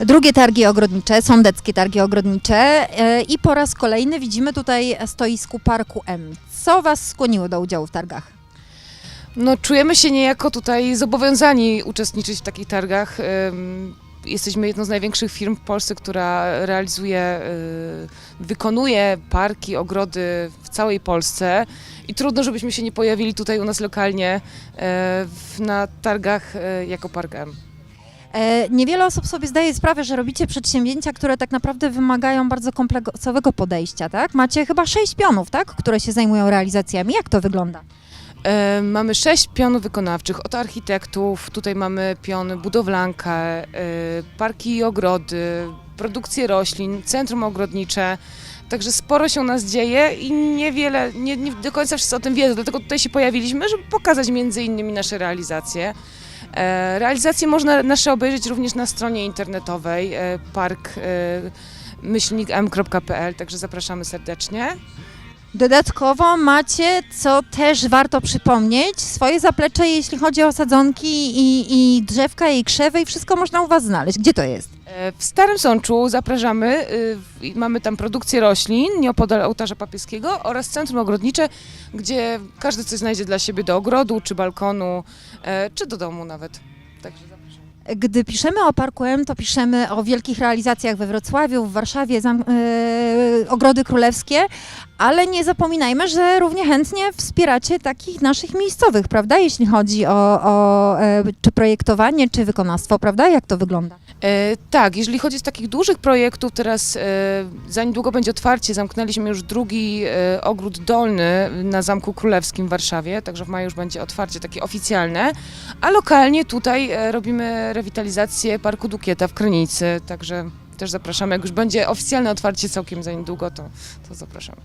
Drugie targi ogrodnicze, sądeckie targi ogrodnicze e, i po raz kolejny widzimy tutaj stoisku Parku M. Co Was skłoniło do udziału w targach? No, czujemy się niejako tutaj zobowiązani uczestniczyć w takich targach. Jesteśmy jedną z największych firm w Polsce, która realizuje, y, wykonuje parki, ogrody w całej Polsce i trudno, żebyśmy się nie pojawili tutaj u nas lokalnie w- na targach y, jako Park M. E, Niewiele osób sobie zdaje sprawę, że robicie przedsięwzięcia, które tak naprawdę wymagają bardzo kompleksowego podejścia, tak? Macie chyba sześć pionów, tak? Które się zajmują realizacjami. Jak to wygląda? E, Mamy sześć pionów wykonawczych od architektów. Tutaj mamy pion budowlankę, e, parki i ogrody, produkcję roślin, centrum ogrodnicze. Także sporo się u nas dzieje i niewiele, nie, nie do końca wszyscy o tym wiedzą, dlatego tutaj się pojawiliśmy, żeby pokazać między innymi nasze realizacje. E, Realizacje można nasze obejrzeć również na stronie internetowej e, park e, myślnikm.pl, także zapraszamy serdecznie. Dodatkowo macie, co też warto przypomnieć, swoje zaplecze, jeśli chodzi o sadzonki i, i drzewka i krzewy i wszystko można u Was znaleźć. Gdzie to jest? E, W Starym Sączu zapraszamy. y, i Mamy tam produkcję roślin nieopodal ołtarza papieskiego oraz centrum ogrodnicze, gdzie każdy coś znajdzie dla siebie do ogrodu, czy balkonu, e, czy do domu nawet. Także zapraszamy. Gdy piszemy o Parku M, to piszemy o wielkich realizacjach we Wrocławiu, w Warszawie, zam, e, Ogrody Królewskie, ale nie zapominajmy, że równie chętnie wspieracie takich naszych miejscowych, prawda? Jeśli chodzi o, o e, czy projektowanie, czy wykonawstwo, prawda? Jak to wygląda? E, tak, jeżeli chodzi z takich dużych projektów, teraz e, za niedługo będzie otwarcie, zamknęliśmy już drugi e, ogród dolny na Zamku Królewskim w Warszawie, także w maju już będzie otwarcie takie oficjalne, a lokalnie tutaj e, robimy rewitalizację Parku Dukieta w Krynicy, także też zapraszamy, jak już będzie oficjalne otwarcie całkiem za niedługo, to, to zapraszamy.